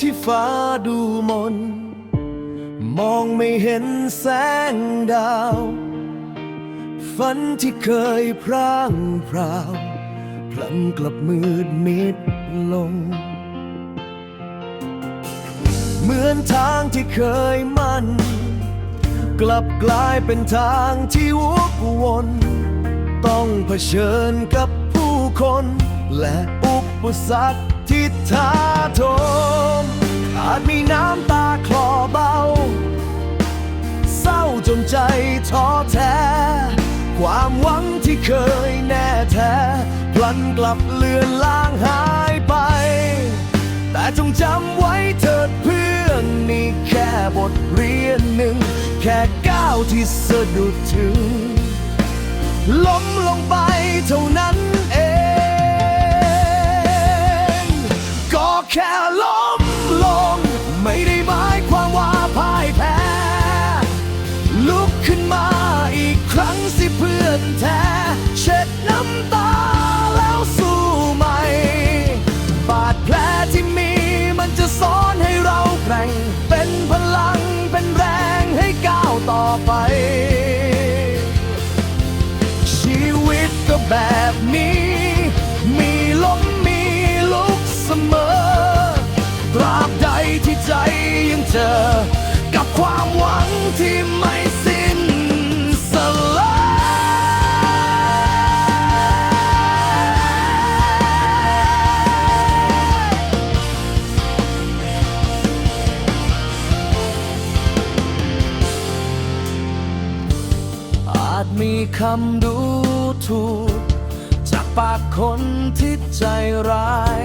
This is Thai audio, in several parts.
ที่ฟ้าดูมน มองไม่เห็นแสงดาว ฝันที่เคยพร่างพราวพลันกลับมืดมิดลง เหมือนทางที่เคยมั่น กลับกลายเป็นทางที่วกวน ต้องเผชิญกับผู้คน และอุปสรรคที่ท้าโถม อาจมีน้ำตาคลอเบา เศร้าจนใจท้อแท้ ความหวังที่เคยแน่แท้พลันกลับเลือนลางหายไป แต่จงจำไว้เถิดเพื่อนนี่แค่บทเรียนหนึ่ง แค่ก้าวที่สะดุดถึง ล้มลงไปเท่านั้นเอง ก็แค่ล้ม ลงไม่ได้ เจอ กับความหวังที่ไม่สิ้นสลายอาจมีคำดูถูก จากปากคนที่ใจร้าย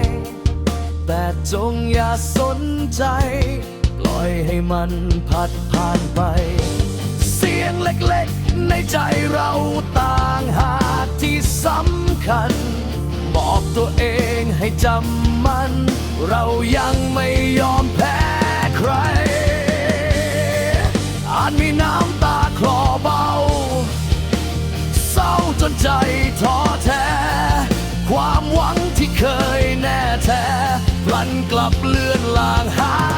แต่จงอย่าสนใจ ปล่อยให้มันพัดผ่านไป เสียงเล็กๆ ในใจเราต่างหากที่สำคัญ บอกตัวเองให้จำมัน เรายังไม่ยอมแพ้ใคร อาจมีน้ำตาคลอเบา เศร้าจนใจท้อแท้ ความหวังที่เคยแน่แท้พลันกลับเลือนลางหาย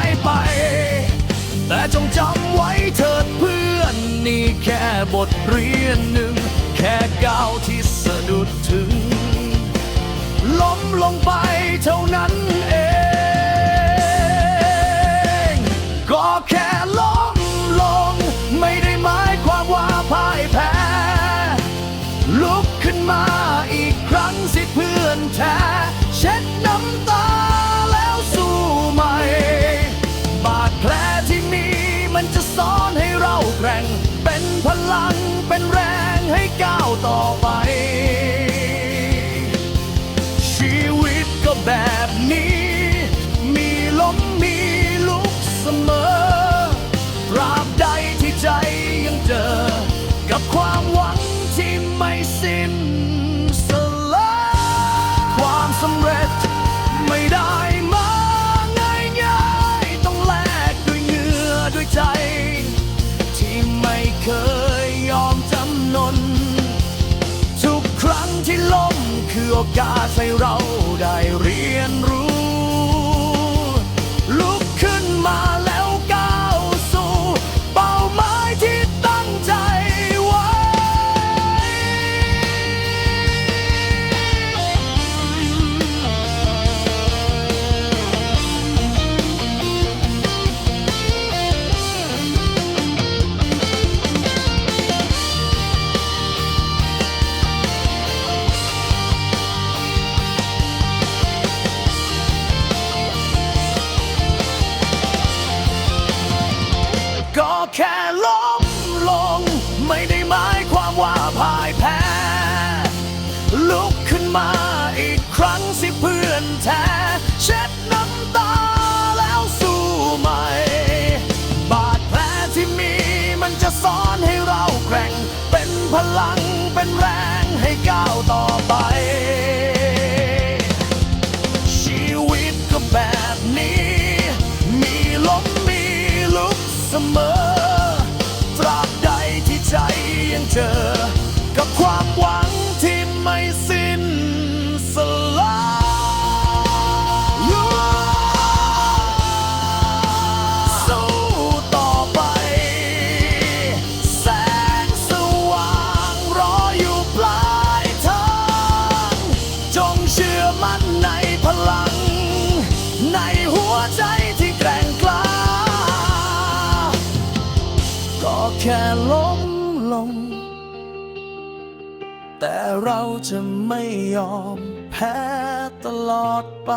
แต่จงจำไว้เถิดเพื่อน นี่แค่บทเรียนหนึ่ง แค่ก้าวที่สะดุดถึง ล้มลงไปเท่านั้นเอง ก็แค่ล้มลง ไม่ได้หมายความว่าพ่ายแพ้ ลุกขึ้นมาอีกครั้งสิเพื่อนแท้ เช็ดน้ำตา ให้ก้าวต่อไป ชีวิตก็แบบนี้ มีล้มมีลุกเสมอตราบใดที่ใจยังเจอ กาสให้เราได้เรียนรู้ มาอีกครั้งสิเพื่อนแท้เช็ดน้ำตาแล้วสู้ใหม่ บาดแผลที่มีมันจะสอนให้เราแกร่ง เป็นพลังเป็นแรง ในพลัง ในหัวใจที่แกร่งกล้า ก็แค่ล้มลง แต่เราจะไม่ยอมแพ้ตลอดไป